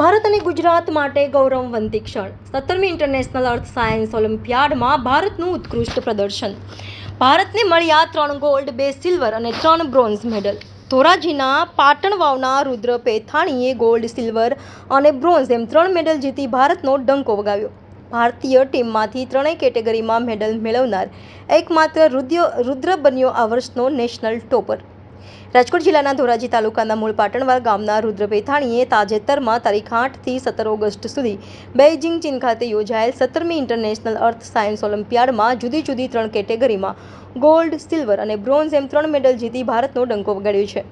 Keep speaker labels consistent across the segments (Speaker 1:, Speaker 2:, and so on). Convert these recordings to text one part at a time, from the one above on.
Speaker 1: ભારત અને ગુજરાત માટે ગૌરવવંતી ક્ષણ. સત્તરમી ઇન્ટરનેશનલ અર્થ સાયન્સ ઓલિમ્પિયાડમાં ભારતનું ઉત્કૃષ્ટ પ્રદર્શન. ભારતને મળ્યા ત્રણ ગોલ્ડ, બે સિલ્વર અને ત્રણ બ્રોન્ઝ મેડલ. ધોરાજીના પાટણ વાવના રુદ્ર પેથાણીએ ગોલ્ડ, સિલ્વર અને બ્રોન્ઝ એમ ત્રણ મેડલ જીતી ભારતનો ડંકો વગાવ્યો. ભારતીય ટીમમાંથી ત્રણેય કેટેગરીમાં મેડલ મેળવનાર એકમાત્ર રુદ્ર રુદ્ર બન્યો આ વર્ષનો નેશનલ ટોપર. રાજકોટ જિલ્લાના ધોરાજી તાલુકાના મૂળ પાટણવાલ ગામના રુદ્ર પેથાણીએ તાજેતરમાં તારીખ આઠથી સત્તર ઓગસ્ટ સુધી બેઇજિંગ ચીન ખાતે યોજાયેલ સત્તરમી ઇન્ટરનેશનલ અર્થ સાયન્સ ઓલિમ્પિયાડમાં જુદી જુદી ત્રણ કેટેગરીમાં ગોલ્ડ, સિલ્વર અને બ્રોન્ઝ એમ ત્રણ મેડલ જીતી ભારતનો ડંકો વગાડ્યો છે.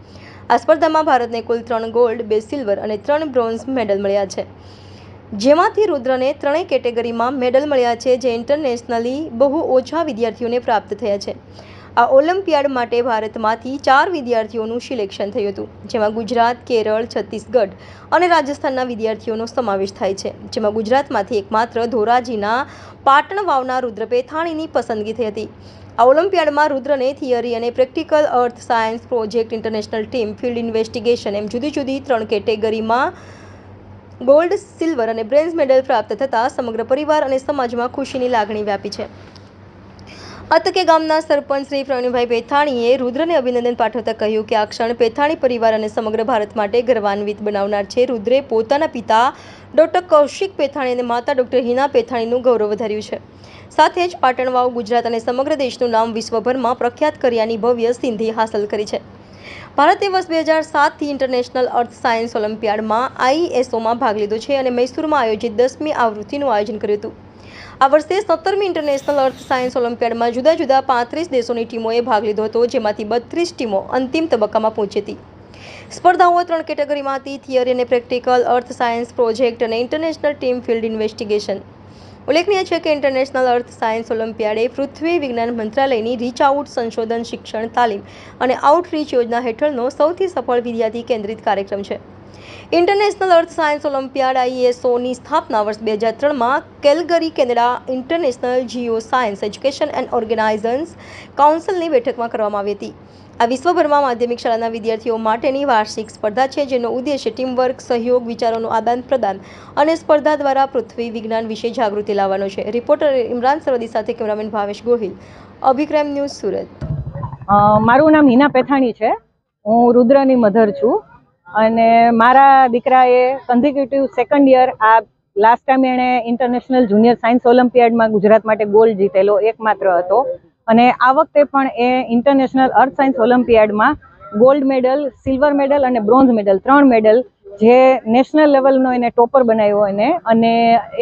Speaker 1: આ સ્પર્ધામાં ભારતને કુલ ત્રણ ગોલ્ડ, બે સિલ્વર અને ત્રણ બ્રોન્ઝ મેડલ મળ્યા છે. જેમાંથી રુદ્રને ત્રણેય કેટેગરીમાં મેડલ મળ્યા છે જે ઇન્ટરનેશનલી બહુ ઓછા વિદ્યાર્થીઓને પ્રાપ્ત થયા છે. આ ઓલિમ્પિયાડ માટે ભારતમાંથી ચાર વિદ્યાર્થીઓનું સિલેક્શન થયું હતું, જેમાં ગુજરાત, કેરળ, છત્તીસગઢ અને રાજસ્થાનના વિદ્યાર્થીઓનો સમાવેશ થાય છે, જેમાં ગુજરાતમાંથી એકમાત્ર ધોરાજીના પાટણ વાવના રુદ્ર પેથાણીની પસંદગી થઈ હતી. આ ઓલિમ્પિયાડમાં રુદ્રને થિયરી અને practical earth science project international team field investigation એમ જુદી જુદી ત્રણ કેટેગરીમાં ગોલ્ડ, સિલ્વર અને બ્રેન્ઝ મેડલ પ્રાપ્ત થતાં સમગ્ર પરિવાર અને સમાજમાં ખુશીની લાગણી વ્યાપી છે. અતકે ગામના સરપંચ શ્રી પ્રવીણભાઈ પેથાણીએ રુદ્રને અભિનંદન પાઠવતા કહ્યું કે આ ક્ષણ પેથાણી પરિવાર અને સમગ્ર ભારત માટે ગર્વાન્વિત બનાવનાર છે. રુદ્રે પોતાના પિતા ડૉક્ટર કૌશિક પેથાણી અને માતા ડૉક્ટર હિના પેથાણીનું ગૌરવ વધાર્યું છે. સાથે જ પાટણવાવ, ગુજરાત અને સમગ્ર દેશનું નામ વિશ્વભરમાં પ્રખ્યાત કર્યાની ભવ્ય સિંધિ હાંસલ કરી છે. ભારતે વર્ષ બે હજાર સાતથી ઇન્ટરનેશનલ અર્થ સાયન્સ ઓલિમ્પિયાડમાં આઈએસઓમાં ભાગ લીધો છે અને મૈસૂરમાં આયોજિત દસમી આવૃત્તિનું આયોજન કર્યું હતું. આ વર્ષે સત્તરમી ઇન્ટરનેશનલ અર્થ સાયન્સ ઓલિમ્પિયાડમાં જુદા જુદા પાંત્રીસ દેશોની ટીમોએ ભાગ લીધો હતો, જેમાંથી બત્રીસ ટીમો અંતિમ તબક્કામાં પહોંચી હતી. સ્પર્ધાઓ ત્રણ કેટેગરીમાં હતી, થિયરી અને પ્રેક્ટિકલ અર્થ સાયન્સ પ્રોજેક્ટ અને ઇન્ટરનેશનલ ટીમ ફિલ્ડ ઇન્વેસ્ટિગેશન ઉલ્લેખનીય છે કે ઇન્ટરનેશનલ અર્થ સાયન્સ ઓલિમ્પિયાડે પૃથ્વી વિજ્ઞાન મંત્રાલયની રીચ આઉટ સંશોધન શિક્ષણ તાલીમ અને આઉટરીચ યોજના હેઠળનો સૌથી સફળ વિદ્યાર્થી કેન્દ્રિત કાર્યક્રમ છે. ઇન્ટરનેશનલ અર્થ સાયન્સ ઓલિમ્પિયાડ આઈએસઓની સ્થાપના વર્ષ બે હજાર ત્રણમાં Calgary, Canada international geo science education and organisations કાઉન્સિલની બેઠકમાં કરવામાં આવી હતી. આ વિશ્વભરમાં માધ્યમિક શાળાના વિદ્યાર્થીઓ માટેની વાર્ષિક સ્પર્ધા છે, જેનો ઉદ્દેશ્ય ટીમવર્ક, સહયોગ, વિચારોનું આદાન પ્રદાન અને સ્પર્ધા દ્વારા પૃથ્વી વિજ્ઞાન વિશે જાગૃતિ લાવવાનો છે. રિપોર્ટર ઇમરાન સરવદી સાથે કેમેરામેન ભાવેશ ગોહિલ. અભિક્રમ ન્યૂઝ સુરત.
Speaker 2: મારું નામ હિના પેથાણી છે. હું રુદ્રની મધર છું. અને મારા દીકરાએ કન્ઝિક્યુટિવ સેકન્ડ યર આ લાસ્ટ ટાઈમ એણે ઇન્ટરનેશનલ જુનિયર સાયન્સ ઓલિમ્પિયાડમાં ગુજરાત માટે ગોલ્ડ જીતેલો એકમાત્ર હતો. અને આ વખતે પણ એ ઇન્ટરનેશનલ અર્થ સાયન્સ ઓલિમ્પિયાડમાં ગોલ્ડ મેડલ સિલ્વર મેડલ અને બ્રોન્ઝ મેડલ ત્રણ મેડલ જે નેશનલ લેવલનો એને ટોપર બનાવ્યો એને. અને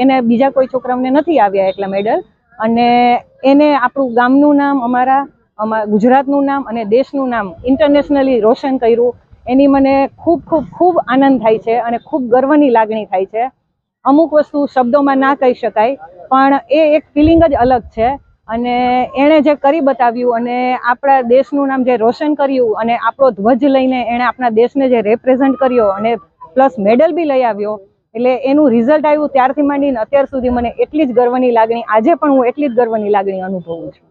Speaker 2: એને બીજા કોઈ છોકરાઓને નથી આવ્યા એટલા મેડલ અને એને આપણું ગામનું નામ અમારા અમારા ગુજરાતનું નામ અને દેશનું નામ ઇન્ટરનેશનલી રોશન કર્યું. એની મને ખૂબ ખૂબ ખૂબ આનંદ થાય છે અને ખૂબ ગર્વની લાગણી થાય છે. અમુક વસ્તુ શબ્દોમાં ના કહી શકાય, પણ એ એક ફિલિંગ જ અલગ છે. અને એણે જે કરી બતાવ્યું અને આપણા દેશનું નામ જે રોશન કર્યું અને આપણો ધ્વજ લઈને એણે આપણા દેશને જે રેપ્રેઝન્ટ કર્યો અને પ્લસ મેડલ બી લઈ આવ્યો, એટલે એનું રિઝલ્ટ આવ્યું ત્યારથી માંડીને અત્યાર સુધી મને એટલી જ ગર્વની લાગણી, આજે પણ હું એટલી જ ગર્વની લાગણી અનુભવું છું.